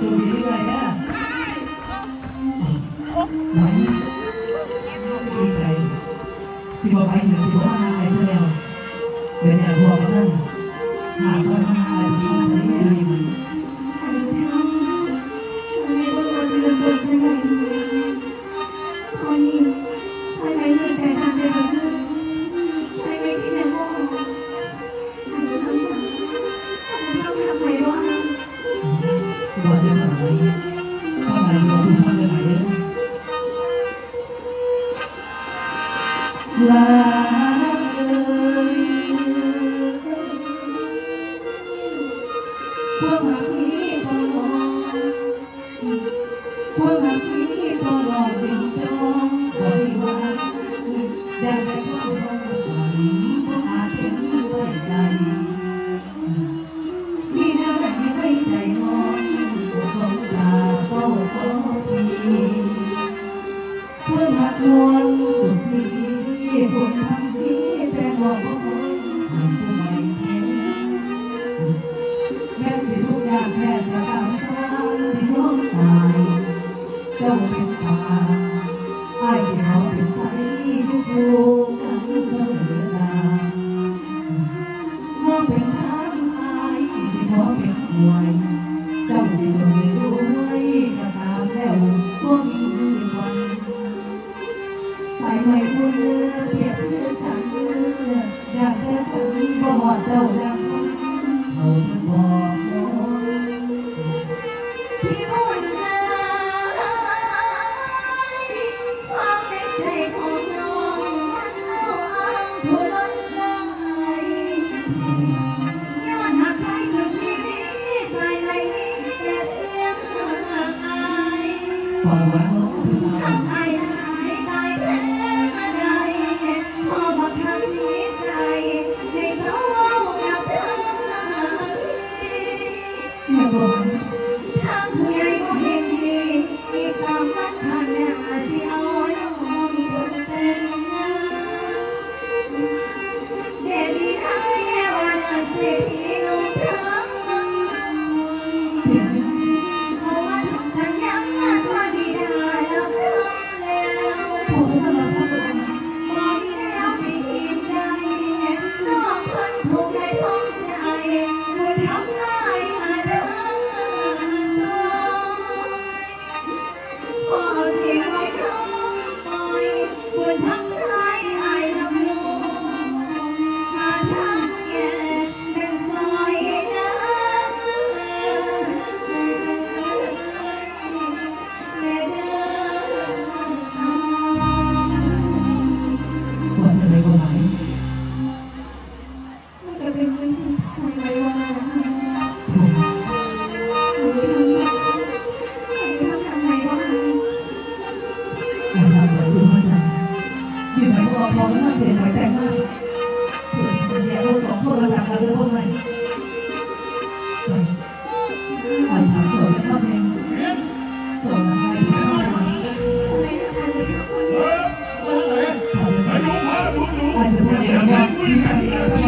ตัวมีเรื่อยนะไว้ดีใจพี่บอกไปถึงสิบห้าไปแล้วเดี๋ยวเงพวกท่านหากว่ามีอะไรที่สนิทดี ว่าจะสั่งไว้ว่าไหนจะสุภาพเลยไหนลาเอ่ยพวกหักนี้ก็รอพวกหัก คนทำดีแต่บอกว่าคนผู้ไม่เห็นแม้สิทุกอย่างแค่จะตามสร้างสิยอมตายจ้าเป็นตาไอ้สิเขาเป็นใสทุกอยู่กันเสมอดามองเป็นทางอายสิขอเป็นหวยเจ้าสิ พี่บุญเลยความในใจของน้องมันเอาทุล้นลอยย้อนหักใครสุดชีวิตใส่ไม่มีแต่เพียงอายวามหวังน้องผู้ช เควรจะไปวันไหนมันจะเป็นวิธีใส่ไว้ว่าถูกทำไมวะอย่าทำแบบสุภาพจังยืนไปก็พอแล้วน่าเสียหายแต่มากเพื่อนเสียเราสองคนมาจากกันเป็นคนใหม่ Thank you.